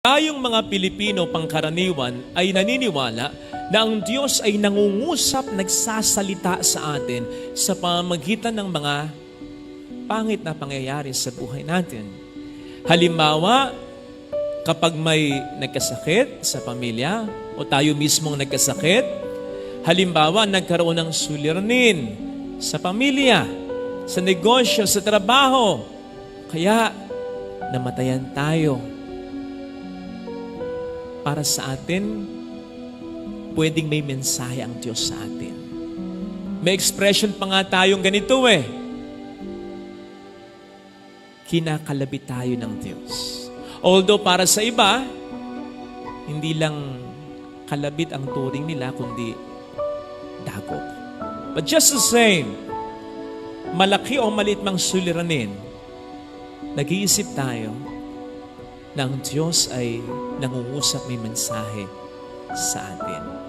Tayong mga Pilipino pangkaraniwan ay naniniwala na ang Diyos ay nangungusap, nagsasalita sa atin sa pamamagitan ng mga pangit na pangyayari sa buhay natin. Halimbawa, kapag may nagkasakit sa pamilya o tayo mismong nagkasakit, halimbawa nagkaroon ng suliranin sa pamilya, sa negosyo, sa trabaho, kaya namatayan tayo para sa atin, pwedeng may mensahe ang Diyos sa atin. May expression pa nga tayong ganito eh. Kinakalabit tayo ng Diyos. Although para sa iba, hindi lang kalabit ang turing nila, kundi dagok. But just the same, malaki o maliit mang suliranin, nag-iisip tayo na ang Diyos ay nangungusap may mensahe sa atin.